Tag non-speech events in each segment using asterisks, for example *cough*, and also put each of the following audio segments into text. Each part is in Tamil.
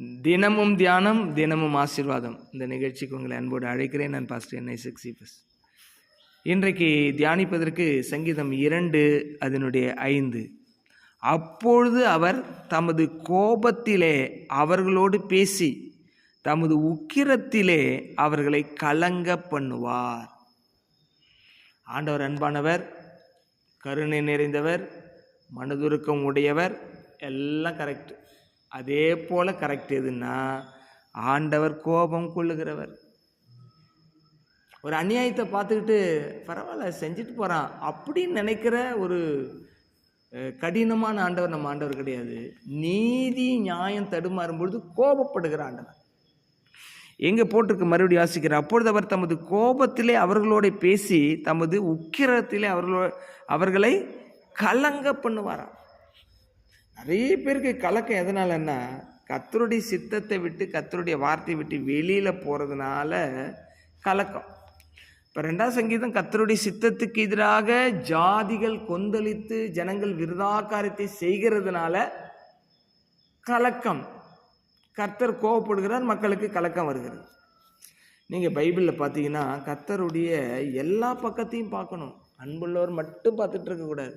தினமும் தியானம் தினமும் ஆசீர்வாதம். இந்த நிகழ்ச்சிக்கு உங்களை அன்போடு அழைக்கிறேன். நான் பாஸ்டர் என்ஐ சக்சிபஸ் இன்றைக்கு தியானிப்பதற்கு சங்கீதம் இரண்டு அதனுடைய ஐந்து. அப்பொழுது அவர் தமது கோபத்திலே அவர்களோடு பேசி தமது உக்கிரத்திலே அவர்களை கலங்க பண்ணுவார். ஆண்டவர் அன்பானவர் கருணை நிறைந்தவர் மனதுருக்கம் உடையவர் எல்லாம் கரெக்ட் அதே போல் கரெக்ட் எதுன்னா ஆண்டவர் கோபம் கொள்ளுகிறவர். ஒரு அநியாயத்தை பார்த்துக்கிட்டு பரவாயில்ல செஞ்சுட்டு போகிறான் அப்படின்னு நினைக்கிற ஒரு கடினமான ஆண்டவர் நம்ம ஆண்டவர் கிடையாது. நீதி நியாயம் தடுமாறும் பொழுது கோபப்படுகிற ஆண்டவர். எங்கே போட்டிருக்கு மறுபடியும் வாசிக்கிறார் அப்பொழுது அவர் தமது கோபத்திலே அவர்களோட பேசி தமது உக்கிரத்திலே அவர்களோ அவர்களை கலங்க பண்ணுவாராம். நிறைய பேருக்கு கலக்கம் எதனாலன்னா கத்தருடைய சித்தத்தை விட்டு கத்தருடைய வார்த்தையை விட்டு வெளியில் போகிறதுனால கலக்கம். இப்போ ரெண்டாம் சங்கீதம் கத்தருடைய சித்தத்துக்கு எதிராக ஜாதிகள் கொந்தளித்து ஜனங்கள் விருதாக்காரத்தை செய்கிறதுனால கலக்கம். கர்த்தர் கோவப்படுகிறார் மக்களுக்கு கலக்கம் வருகிறது. நீங்கள் பைபிளில் பார்த்தீங்கன்னா கர்த்தருடைய எல்லா பக்கத்தையும் பார்க்கணும். அன்புள்ளவர் மட்டும் பார்த்துட்டு இருக்கக்கூடாது.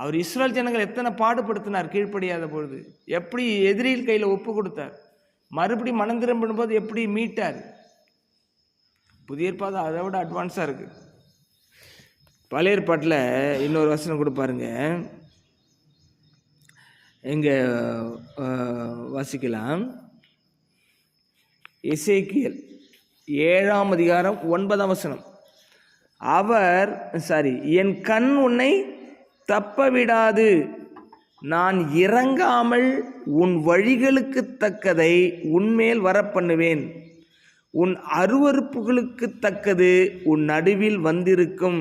அவர் இஸ்ரேல் ஜனங்கள் எத்தனை பாடுபடுத்தினார் கீழ்ப்படியாத பொழுது. எப்படி எதிரியில் கையில் ஒப்பு கொடுத்தார். மறுபடி மனம் திரும்பும் போது எப்படி மீட்டார். புதிய ஏற்பாடு அதை விட அட்வான்ஸாக இருக்குது பழைய ஏற்பாட்டில் இன்னொரு வசனம் கொடுப்பாருங்க எங்கே வாசிக்கலாம். இசைக்கியல் ஏழாம் அதிகாரம் ஒன்பதாம் வசனம். அவர் சாரி என் கண் உன்னை தப்ப விடாது நான் இறங்காமல் உன் வழிகளுக்கு தக்கதை உன்மேல் வரப்பண்ணுவேன். உன் அருவறுப்புகளுக்கு தக்கது உன் நடுவில் வந்திருக்கும்.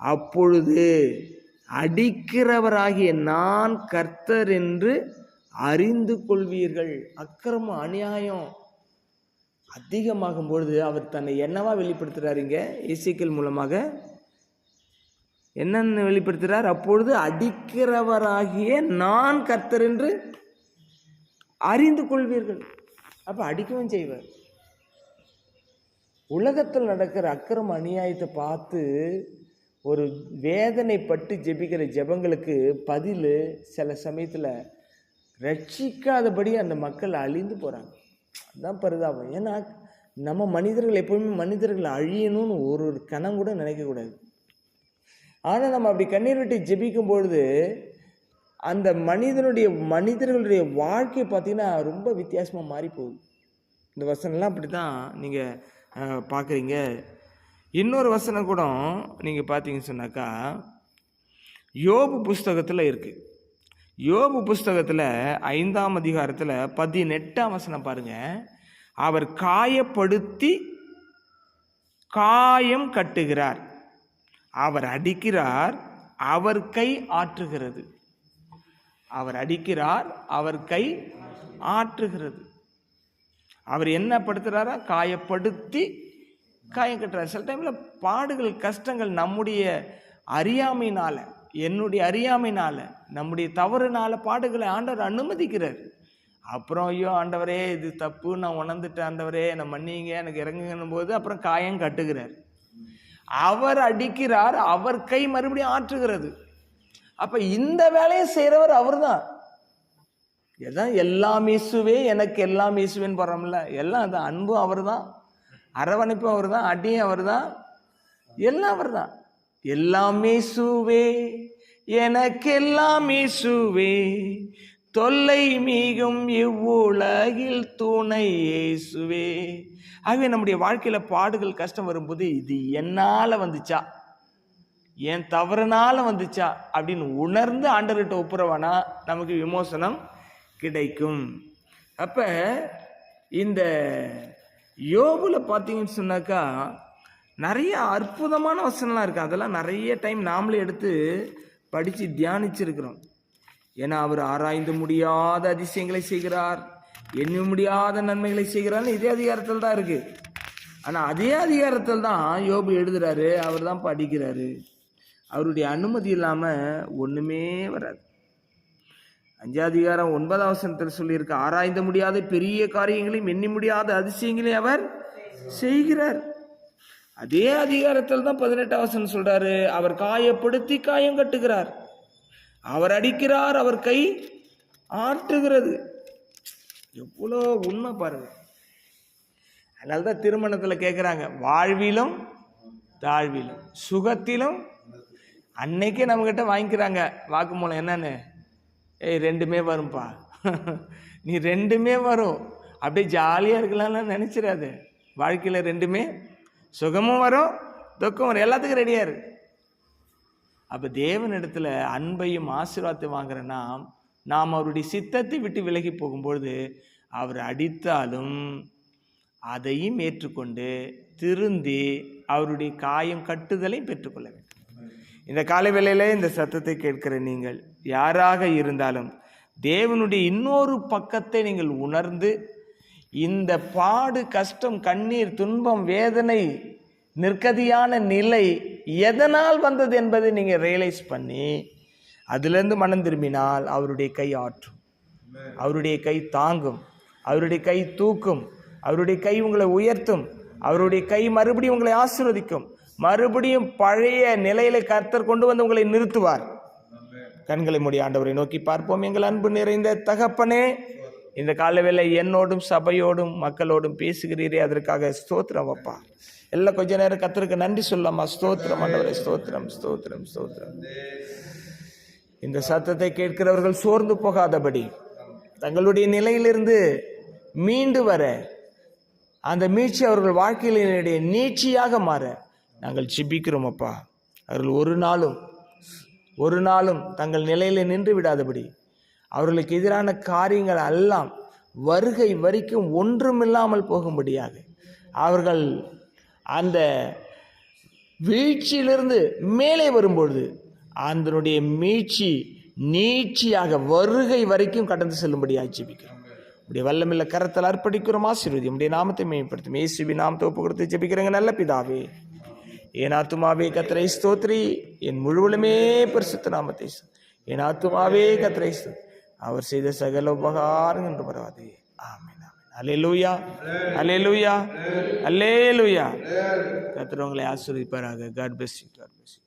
அப்பொழுது அடிக்கிறவராகிய நான் கர்த்தர் என்று அறிந்து கொள்வீர்கள். அக்கிரம அநியாயம் அதிகமாகும் பொழுது அவர் தன்னை என்னவா வெளிப்படுத்துகிறாருங்க இசைக்கல் மூலமாக என்னென்ன வெளிப்படுத்துகிறார் அப்பொழுது அடிக்கிறவராகிய நான் கர்த்தர் என்று அறிந்து கொள்வீர்கள். அப்போ அடிக்கவும் செய்வார். உலகத்தில் நடக்கிற அக்கிரம அநியாயத்தை பார்த்து ஒரு வேதனைப்பட்டு ஜெபிக்கிற ஜெபங்களுக்கு பதில் சில சமயத்தில் ரட்சிக்காதபடி அந்த மக்கள் அழிந்து போகிறாங்க அதுதான் பரிதாபம். ஏன்னா நம்ம மனிதர்கள் எப்பவுமே மனிதர்கள் அழியணும்னு ஒரு ஒரு கணம் கூட நினைக்கக்கூடாது ஆனால் நம்ம அப்படி கண்ணீர் விட்டு ஜெபிக்கும் பொழுது அந்த மனிதனுடைய மனிதர்களுடைய வாழ்க்கை பார்த்தீங்கன்னா ரொம்ப வித்தியாசமாக மாறி போகுது இந்த வசனம்லாம் அப்படி தான் நீங்கள் பார்க்குறீங்க இன்னொரு வசனம் கூட நீங்கள் பார்த்தீங்கன்னு சொன்னாக்கா யோபு புஸ்தகத்தில் இருக்குது யோபு புஸ்தகத்தில் ஐந்தாம் அதிகாரத்தில் பதினெட்டாம் வசனம் பாருங்கள் அவர் காயப்படுத்தி காயம் கட்டுகிறார். அவர் அடிக்கிறார் அவர் கை ஆற்றுகிறது. அவர் அடிக்கிறார் அவர் கை ஆற்றுகிறது. அவர் என்ன படுத்துறாரா? காயப்படுத்தி காயம் கட்டுறார். சில டைமில் பாடுகள் கஷ்டங்கள் நம்முடைய அறியாமையினால் என்னுடைய அறியாமையினால் நம்முடைய தவறுனால பாடுகளை ஆண்டவர் அனுமதிக்கிறார். அப்புறம் ஐயோ ஆண்டவரே இது தப்பு நான் உணர்ந்துட்டேன் ஆண்டவரே என்னை மன்னிங்க எனக்கு இறங்குங்கன்னும் போது அப்புறம் காயம் கட்டுகிறார். அவர் அடிக்கிறார் அவர் கை மறுபடியும் ஆற்றுகிறது. அப்போ இந்த வேலையை செய்கிறவர் அவர் தான் எதான் எல்லாம் இயேசுவே எனக்கு எல்லாம் இயேசுவேன்னு போகிறோம்ல எல்லாம் அது அன்பும் அவர் தான் அரவணைப்பும் அவர் தான் அடியும் அவர் தான் எல்லாம் அவர் தான் எல்லாம் இயேசுவே எனக்கு எல்லாம் இயேசுவே தொல்லை மீகும் இவ்வுலகில் துணை இயேசுவே. ஆகவே நம்முடைய வாழ்க்கையில் பாடுகள் கஷ்டம் வரும்போது இது என்னால் வந்துச்சா? என் தவறுனால வந்துச்சா? அப்படின்னு உணர்ந்து ஆண்டர்கிட்ட ஒப்புரவானா? நமக்கு விமோசனம் கிடைக்கும். அப்போ இந்த யோகில் பார்த்தீங்கன்னு சொன்னாக்கா நிறைய அற்புதமான வசனம்லாம் இருக்குது அதெல்லாம் நிறைய டைம் நாமளே எடுத்து படித்து தியானிச்சிருக்கிறோம். ஏன்னா அவர் ஆராய்ந்து முடியாத அதிசயங்களை செய்கிறார். எண்ண முடியாத நன்மைகளை செய்கிறார்னு இதே அதிகாரத்தில் தான் இருக்குது ஆனால் அதே அதிகாரத்தில் தான் யோபு எழுதுறாரு அவர் தான் படிக்கிறாரு. அவருடைய அனுமதி இல்லாமல் ஒன்றுமே வராது. அஞ்சாதிகாரம் ஒன்பதாம் வசனத்தில் சொல்லியிருக்க ஆராய்ந்த முடியாத பெரிய காரியங்களையும் எண்ணி முடியாத அதிசயங்களையும் அவர் செய்கிறார். அதே அதிகாரத்தில் தான் பதினெட்டாம் வசனம் சொல்றாரு அவர் காயப்படுத்தி காயம் கட்டுகிறார். அவர் அடிக்கிறார் அவர் கை ஆற்றுகிறது. எவ்வளோ உண்மை பாருங்க. அதனால தான் திருமணத்தில் கேட்குறாங்க வாழ்விலும் தாழ்விலும் சுகத்திலும் அன்னைக்கே நம்மக்கிட்ட வாங்கிக்கிறாங்க. வாக்குமூலம் என்னன்னு? ஏய் ரெண்டுமே வரும்பா. *laughs* நீ ரெண்டுமே வரும். அப்படியே ஜாலியாக இருக்கலாம்னு நினச்சிடாது. வாழ்க்கையில் ரெண்டுமே சுகமும் வரும் துக்கம் வரும். எல்லாத்துக்கும் ரெடியாக இரு. அப்போ தேவனிடத்தில் அன்பையும் ஆசீர்வாதத்தை வாங்குற நாம் நாம் அவருடைய சித்தத்தை விட்டு விலகி போகும்பொழுது அவர் அடித்தாலும் அதையும் ஏற்றுக்கொண்டு திருந்தி அவருடைய காயம் கட்டுதலையும் பெற்றுக்கொள்ள வேண்டும். இந்த காலை வேளையிலே இந்த சத்தத்தை கேட்கிற நீங்கள் யாராக இருந்தாலும் தேவனுடைய இன்னொரு பக்கத்தை நீங்கள் உணர்ந்து இந்த பாடு கஷ்டம் கண்ணீர் துன்பம் வேதனை நிற்கதியான நிலை எதனால் வந்தது என்பதை நீங்கள் ரியலைஸ் பண்ணி அதிலிருந்து மனம் திரும்பினால் அவருடைய கை ஆற்றும். அவருடைய கை தாங்கும். அவருடைய கை தூக்கும். அவருடைய கை உங்களை உயர்த்தும். அவருடைய கை மறுபடியும் உங்களை ஆசீர்வதிக்கும். மறுபடியும் பழைய நிலையில கர்த்தர் கொண்டு வந்து உங்களை நிறுத்துவார். கண்களை மூடி ஆண்டவரை நோக்கி பார்ப்போம். எங்கள் அன்பு நிறைந்த தகப்பனே இந்த காலவேளை என்னோடும் சபையோடும் மக்களோடும் பேசுகிறீரே. அதற்காக ஸ்தோத்திரம் அப்பா. எல்லாம் கொஞ்ச நேரம் கத்தருக்கு நன்றி சொல்லாமா ஸ்தோத்திரம் ஆண்டவரை ஸ்தோத்திரம் ஸ்தோத்திரம் ஸ்தோத்திரம். இந்த சத்தத்தை கேட்கிறவர்கள் சோர்ந்து போகாதபடி தங்களுடைய நிலையிலிருந்து மீண்டு வர அந்த மீட்சி அவர்கள் வாழ்க்கையினுடைய நீட்சியாக மாற நாங்கள் சிபிக்கிறோம் அப்பா. அவர்கள் ஒரு நாளும் ஒரு நாளும் தங்கள் நிலையில நின்று விடாதபடி அவர்களுக்கு எதிரான காரியங்கள் எல்லாம் வருகை வரைக்கும் ஒன்றுமில்லாமல் போகும்படியாக அவர்கள் அந்த வீழ்ச்சியிலிருந்து மேலே வரும்பொழுது அதனுடைய மீட்சி நீட்சியாக வருகை வரைக்கும் கடந்து செல்லும்படியாக ஜெபிக்கிறோம். உடைய வல்லமில்ல கரத்தில் அர்ப்பணிக்கிறோம் ஆசீர்வதி உடைய நாமத்தை மேம்படுத்தும். இயேசுவி நாமத்தை ஒப்பு கொடுத்து ஜெபிக்கிறேங்க நல்ல பிதாவே. என் ஆத்துமாவே கத்திரை ஸ்தோத்ரி. என் முழுவலுமே பரிசுத்த நாமத்தை என் ஆத்துமாவே கத்திரை அவர் செய்த சகல உபகாரம் என்று பரவாதே. ஆமென் ஆமென். லூயா அலே அல்லேலூயா கத்திரவங்களை ஆசிரியப்பாராக God bless you God bless you